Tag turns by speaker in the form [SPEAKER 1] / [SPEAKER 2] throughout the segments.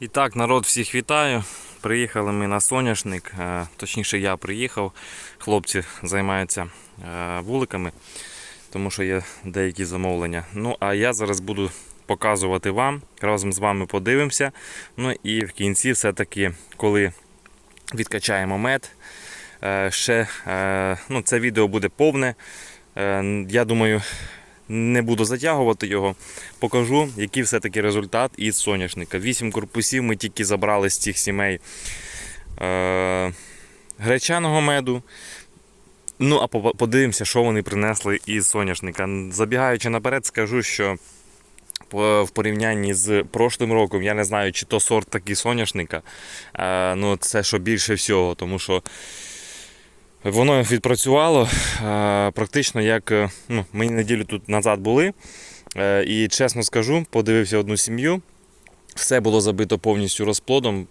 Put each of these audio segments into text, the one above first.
[SPEAKER 1] І так, народ, всіх вітаю. Приїхали ми на соняшник. е, Точніше, я приїхав. Хлопці займаються е, вуликами, тому що є деякі замовлення. Ну, а я зараз буду показувати вам. Разом з вами подивимося. Ну і в кінці, все-таки, коли відкачаємо мед, е, ще ну, це відео буде повне. Я думаю, не буду затягувати його. Покажу, який все-таки результат із соняшника. Вісім корпусів ми тільки забрали з цих сімей е, гречаного меду. Ну, а подивимося, що вони принесли із соняшника. Забігаючи наперед, скажу, що в порівнянні з прошлим роком, я не знаю, чи то сорт такий соняшника. Е, ну, це що більше всього, тому що Воно відпрацювало е, практично як е, ну, ми неділю тут назад були. Е, І чесно скажу, подивився одну сім'ю. Все було забито повністю розплодом,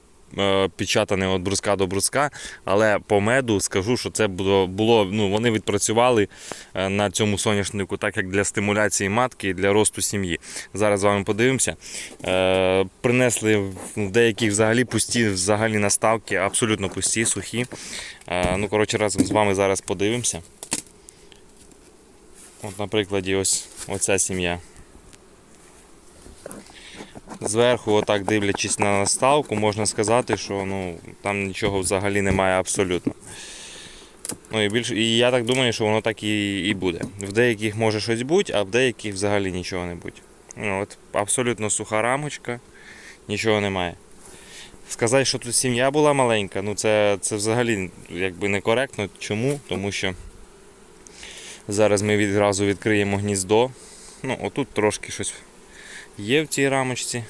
[SPEAKER 1] печатане від бруска до бруска. Але по меду скажу, що це було, ну, вони відпрацювали е, на цьому соняшнику, так як для стимуляції матки і для росту сім'ї. Зараз з вами подивимося. Е, Принесли в деяких взагалі пусті взагалі наставки, абсолютно пусті, сухі. Е, Ну, коротше, разом з вами зараз подивимося. От, на прикладі, ось оця сім'я. Зверху, отак дивлячись на наставку, можна сказати, що ну, там нічого взагалі немає абсолютно. Ну, і, більш... і я так думаю, що воно так і, і буде. В деяких може щось бути, а в деяких взагалі нічого не буде. Ну, от, абсолютно суха рамочка, нічого немає. Сказати, що тут сім'я була маленька, ну це, це взагалі якби некоректно. Чому? Тому що зараз ми відразу відкриємо гніздо. Ну, отут трошки щось є в цій рамочці.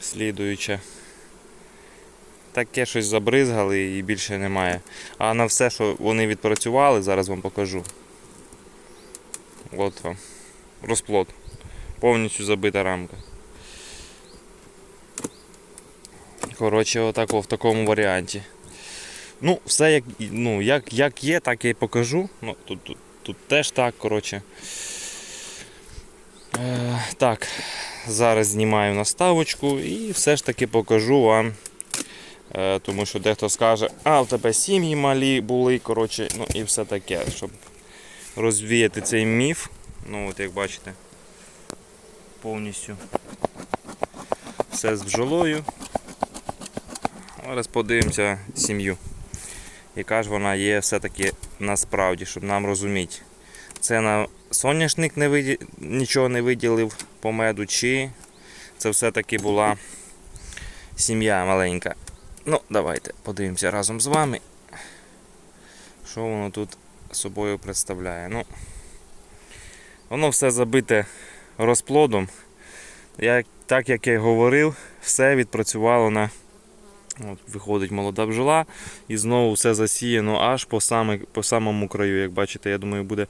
[SPEAKER 1] Слідуюче. Таке щось забризгали і більше немає. А на все, що вони відпрацювали, зараз вам покажу. От вам. Розплод. Повністю забита рамка. Коротше, отако в такому варіанті. Ну, все як, ну, як, як є, так я і покажу. Ну, тут, тут, тут теж так, коротше. Е, так, зараз знімаю наставочку і все ж таки покажу вам. Е, тому що дехто скаже, а в тебе сім'ї малі були, коротше, ну і все таке, щоб розвіяти цей міф. Ну, от як бачите, повністю все з бджолою. Зараз подивимося сім'ю. Яка ж вона є все-таки насправді, щоб нам розуміти. Це на соняшник не виді... нічого не виділив по меду, чи це все-таки була сім'я маленька. Ну, давайте подивимося разом з вами, що воно тут собою представляє. Ну, воно все забите розплодом. Як, так як я й говорив, все відпрацювало на От, виходить молода бджола і знову все засіяно аж по, саме, по самому краю. Як бачите, я думаю, буде.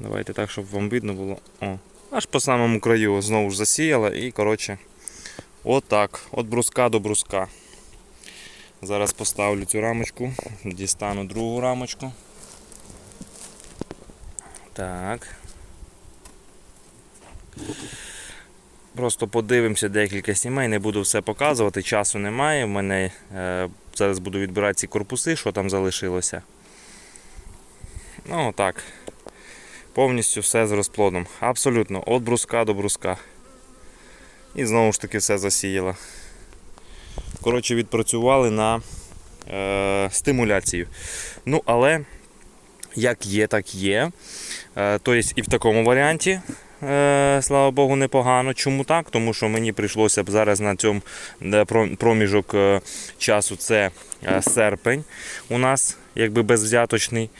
[SPEAKER 1] Давайте так, щоб вам видно було. О, аж по самому краю знову ж засіяла і коротше. Отак. От бруска до бруска. Зараз поставлю цю рамочку, дістану другу рамочку. Так. Просто подивимося декілька сімей, не буду все показувати, часу немає. В мене е, зараз буду відбирати ці корпуси, що там залишилося. Ну так. Повністю все з розплодом. Абсолютно, від бруска до бруска. І знову ж таки все засіяло. Коротше, відпрацювали на е, стимуляцію. Ну, але як є, так є. Тобто і в такому варіанті слава Богу, непогано. Чому так? Тому що мені прийшлося б зараз на цьому проміжок е, часу це е, серпень у нас, якби безвзяточний.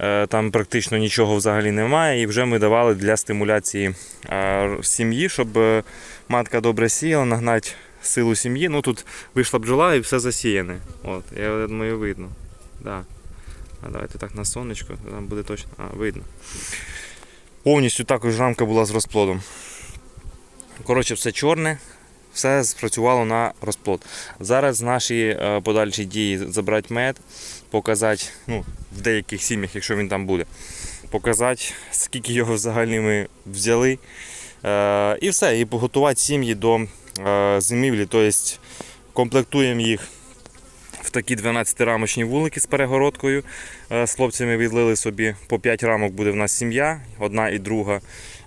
[SPEAKER 1] Е, Там практично нічого взагалі немає. І вже ми давали для стимуляції е, сім'ї, щоб е, матка добре сіяла, нагнати силу сім'ї. Ну тут вийшла бджола і все засіяне. От, я думаю, видно. Да. А давайте так на сонечко, там буде точно. А, видно. Повністю також рамка була з розплодом. Коротше, все чорне, все спрацювало на розплод. Зараз наші е, подальші дії забрати мед, показати, ну, в деяких сім'ях, якщо він там буде, показати, скільки його взагалі ми взяли, Е, і все, і готувати сім'ї до е, зимівлі. Тобто комплектуємо їх в такі 12-рамочні вулики з перегородкою. Е, З хлопцями відлили собі по 5 рамок буде в нас сім'я, одна і друга.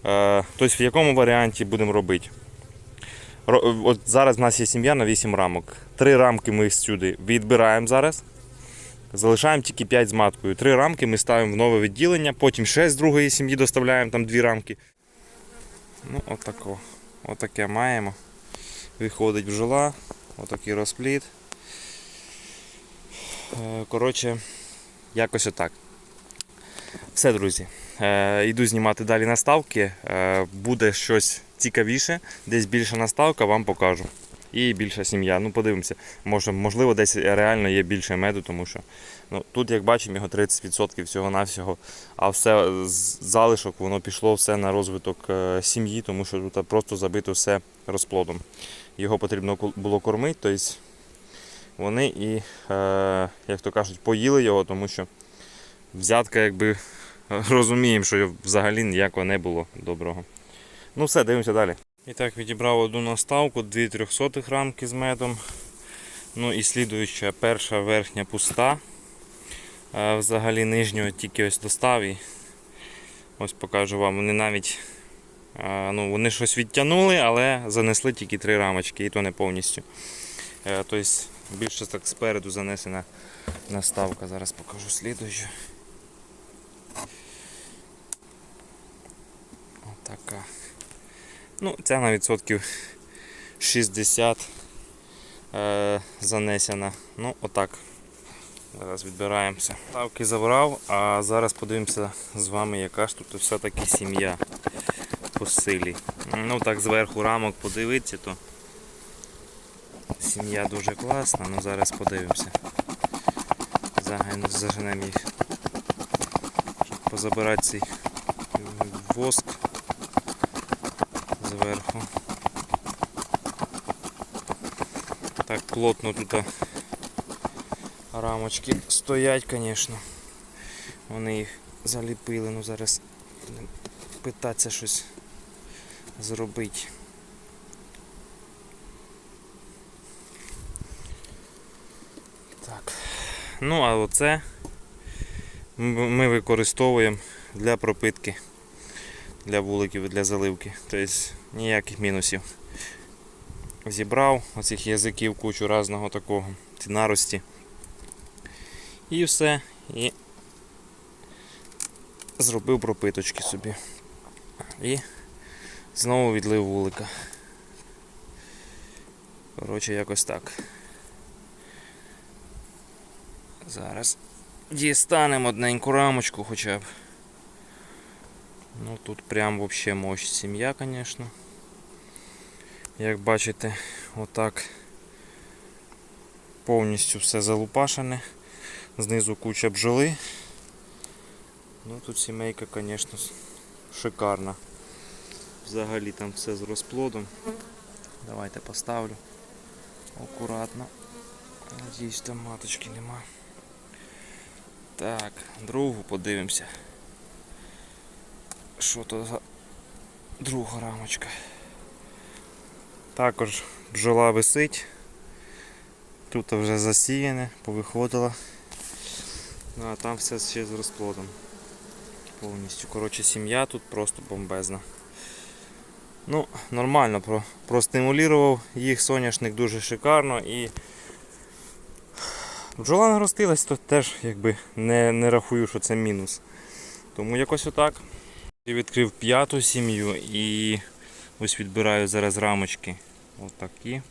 [SPEAKER 1] Е, Тобто в якому варіанті будемо робити? От зараз в нас є сім'я на 8 рамок. Три рамки ми сюди відбираємо зараз. Залишаємо тільки 5 з маткою. Три рамки ми ставимо в нове відділення, потім ще з другої сім'ї доставляємо там дві рамки. Ну, отако. Отаке маємо. Виходить бджола, отакий розпліт. Е, Коротше, якось отак. Все, друзі. Е, Йду знімати далі наставки. Е, Буде щось цікавіше, десь більша наставка, вам покажу. І більша сім'я. Ну, подивимося. Може, можливо, десь реально є більше меду, тому що ну, тут, як бачимо, його 30% всього-навсього. А все з залишок воно пішло все на розвиток сім'ї, тому що тут просто забито все розплодом. Його потрібно було кормити, тобто вони і, е, як то кажуть, поїли його, тому що взятка, якби розуміємо, що взагалі ніякого не було доброго. Ну все, дивимося далі. І так, відібрав одну наставку, дві трьохсотих рамки з медом. Ну і слідуюча перша верхня пуста. Е, Взагалі нижнього тільки ось достав і ось покажу вам. Вони навіть ну, вони щось відтягнули, але занесли тільки три рамочки, і то не повністю. Тобто більше так спереду занесена наставка. Зараз покажу слідуючу. Отака. Ну, ця на відсотків 60 е, занесена. Ну, отак. Зараз відбираємося. Ставки забрав, а зараз подивимося з вами, яка ж тут все-таки сім'я по силі. Ну так зверху рамок подивитися, то сім'я дуже класна, ну зараз подивимося. Заженемо їх. Щоб позабирати цей воск зверху. Так плотно тут рамочки стоять, звісно. Вони їх заліпили, ну зараз питатися щось зробити. Ну, а оце ми використовуємо для пропитки для вуликів і для заливки. Тобто ніяких мінусів. Зібрав оцих язиків кучу різного такого, ці нарості. І все. І зробив пропиточки собі. І знову відлив вулика. Коротше, якось так. Зараз дістанемо одненьку рамочку хоча б. Ну тут прям вообще мощь сім'я, звісно. Як бачите, отак повністю все залупашене. Знизу куча бджоли. Ну тут сімейка, звісно, шикарна. Взагалі там все з розплодом. Давайте поставлю акуратно. Надіюсь, там маточки нема. Так, другу подивимося. Що то за друга рамочка? Також бджола висить. Тут вже засіяне, повиходила. Ну а там все ще з розплодом. Повністю. Коротше, сім'я тут просто бомбезна. Ну, нормально, про, простимулював їх соняшник дуже шикарно і бджола наростилась, то теж якби не, не рахую, що це мінус. Тому якось отак. Я відкрив п'яту сім'ю і ось відбираю зараз рамочки. Отакі.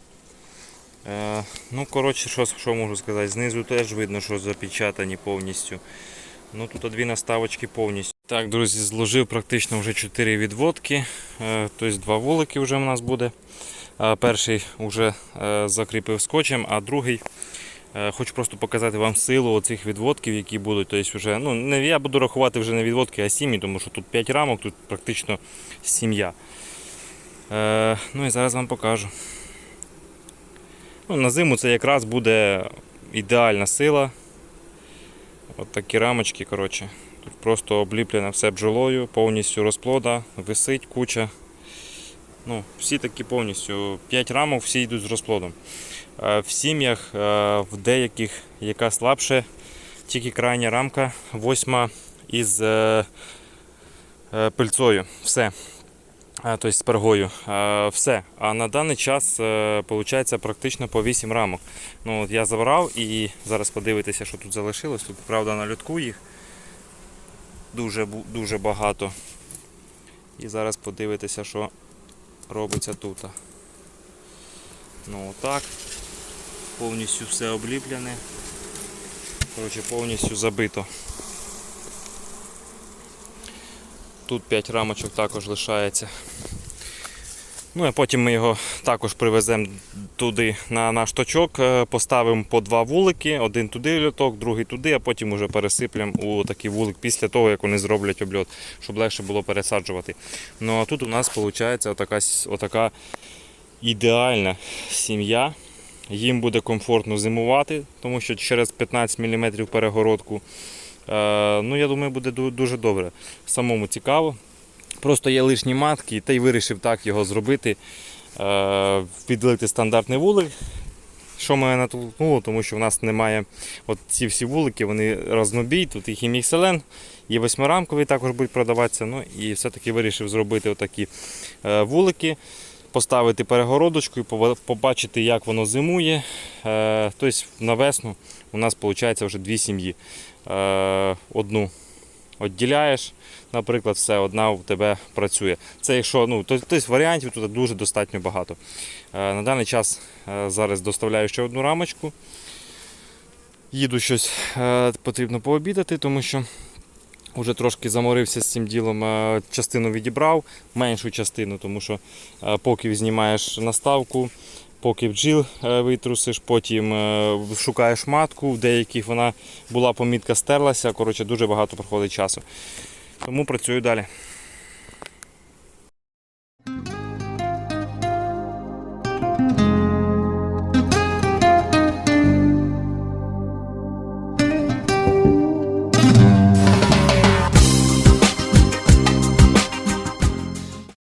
[SPEAKER 1] Е, ну, коротше, що, що можу сказати, знизу теж видно, що запечатані повністю. Ну, тут дві наставочки повністю. Так, друзі, зложив практично вже 4 відводки. Е, тобто два вулики вже в нас буде. Е, перший вже е, закріпив скотчем, а другий Хочу просто показати вам силу оцих відводків, які будуть. Тобто вже, ну, не, я буду рахувати вже не відводки, а сім'ї, тому що тут 5 рамок, тут практично сім'я. Е, ну і зараз вам покажу. Ну, на зиму це якраз буде ідеальна сила. От такі рамочки. коротше. Тут просто обліплено все бджолою, повністю розплода, висить куча. Ну, всі такі повністю. 5 рамок, всі йдуть з розплодом. Е, В сім'ях, е, в деяких, яка слабше, тільки крайня рамка, восьма із е, пильцою. Все. Тобто з пергою. Все. А на даний час виходить практично по 8 рамок. Ну, от я забрав і зараз подивитися, що тут залишилось. Тут, правда, на льотку їх дуже, дуже багато. І зараз подивитися, що робиться тут. Ну отак. Повністю все обліплене. Коротше, повністю забито. Тут 5 рамочок також лишається. Ну а потім ми його також привеземо туди на наш точок, е, поставимо по два вулики, один туди льоток, другий туди, а потім уже пересиплемо у такий вулик після того, як вони зроблять обльот, щоб легше було пересаджувати. Ну а тут у нас виходить отака, отака ідеальна сім'я. Їм буде комфортно зимувати, тому що через 15 мм перегородку. Е, ну, я думаю, буде дуже добре. Самому цікаво. Просто є лишні матки, та й вирішив так його зробити. Е, Відлити стандартний вулик. Що мене натолкнуло, тому що в нас немає от ці всі вулики, вони разнобій, тут і хімікселен, і восьмирамкові також будуть продаватися. Ну і все-таки вирішив зробити отакі е, вулики, поставити перегородочку і побачити, як воно зимує. Е, Тобто на весну у нас виходить вже дві сім'ї. Одну відділяєш, наприклад, все, одна у тебе працює. Це якщо, ну, то- тобто варіантів тут дуже достатньо багато. Е, На даний час е, зараз доставляю ще одну рамочку. Їду щось е, потрібно пообідати, тому що вже трошки заморився з цим ділом. Частину відібрав, меншу частину, тому що поки знімаєш наставку, поки бджіл е, витрусиш, потім е, шукаєш матку, в деяких вона була помітка стерлася. Коротше, дуже багато проходить часу. Тому працюю далі.